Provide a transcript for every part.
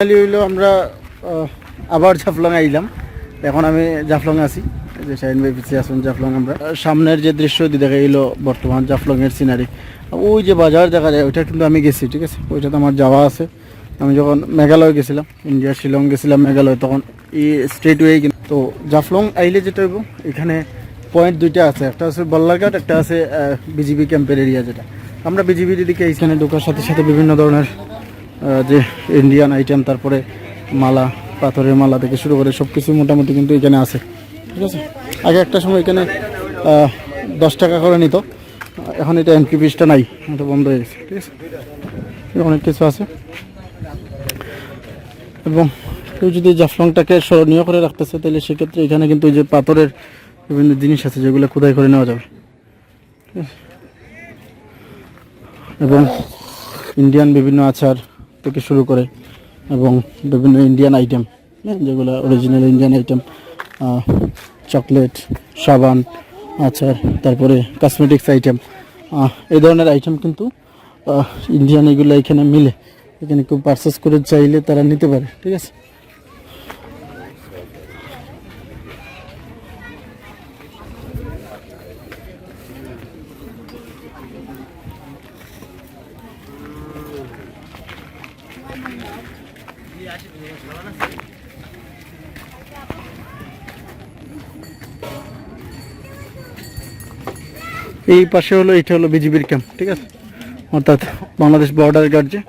হইল আমরা আবার জাফলং আইলাম। এখন আমি জাফলং আছি যে শাহিন ভাই পিছিয়ে আসুন জাফলং আমরা। সামনের যে দৃশ্য দেখা গেলো বর্তমান জাফলং এর সিনারি ওই যে বাজার দেখা যায়, ওইটা কিন্তু আমি গেছি, ঠিক আছে? ওইটাতে আমার যাওয়া আছে। আমি যখন মেঘালয় গেছিলাম, ইন্ডিয়া, শিলং গেছিলাম মেঘালয়, তখন এই স্টেট ওয়ে কিন্তু, তো জাফলং আইলে যেটা হইব, এখানে পয়েন্ট দুইটা আছে। একটা আছে বল্লারঘাট, একটা আছে বিজিবি ক্যাম্পের এরিয়া যেটা। আমরা বিজিবির দিকে এইখানে ঢোকার সাথে সাথে বিভিন্ন ধরনের যে ইন্ডিয়ান আইটেম তারপরে মালা, পাথরের মালা থেকে শুরু করে সব কিছু মোটামুটি কিন্তু এখানে আছে। ঠিক আছে? আগে একটা সময় এখানে দশ টাকা করে নিত। এখন এটা এন্ট্রি ফিসটা নাই, এটা বন্ধ হয়ে গেছে। ঠিক আছে? অনেক কিছু আছে। এবং কেউ যদি জাফলংটাকে স্মরণীয় করে রাখতেছে তাহলে সেক্ষেত্রে এখানে কিন্তু যে পাথরের বিভিন্ন জিনিস আছে, যেগুলো খোদাই করে নেওয়া যাবে। এবং ইন্ডিয়ান বিভিন্ন আচার থেকে শুরু করে এবং বিভিন্ন ইন্ডিয়ান আইটেম হ্যাঁ যেগুলো অরিজিনাল ইন্ডিয়ান আইটেম চকলেট সাবান, আচার, তারপরে কসমেটিক্স আইটেম এই ধরনের আইটেম কিন্তু ইন্ডিয়ান এগুলো এখানে মিলে। এখানে কেউ পারচেস করে চাইলে তারা নিতে পারে, ঠিক আছে? এই পাশে হলো এটা হলো বিজিবির ক্যাম্প ঠিক আছে? অর্থাৎ বাংলাদেশ বর্ডার গার্ড যে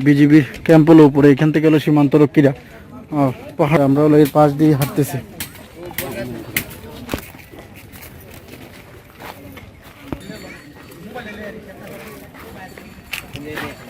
বিজিবির ক্যাম্প হলো উপরে এখান থেকে হলো সীমান্তরক্ষীরা আহ, পাহাড় আমরা হলো এর পাশ দিয়ে হাঁটতেছি। তাহলে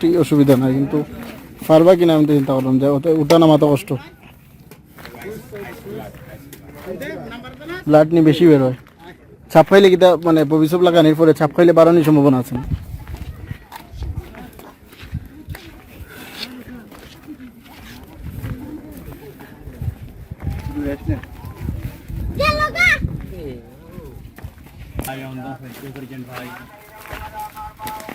ঠিক অসুবিধা নাই কিন্তু পারবা কিনা আমি তো চিন্তা করলাম যে ওটা উঠা নামা তো কষ্ট। ব্লাড নিয়ে বেশি বের হয়। ছাপ খাইলে কিতা মানে ভবিষ্যৎ লাগানোর পরে ছাপ খাইলে বাড়ানোর সম্ভাবনা আছে না?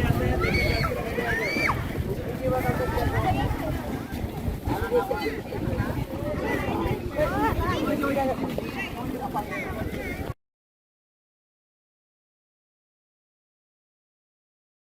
আছে আমার বুক মাইরা পড়ে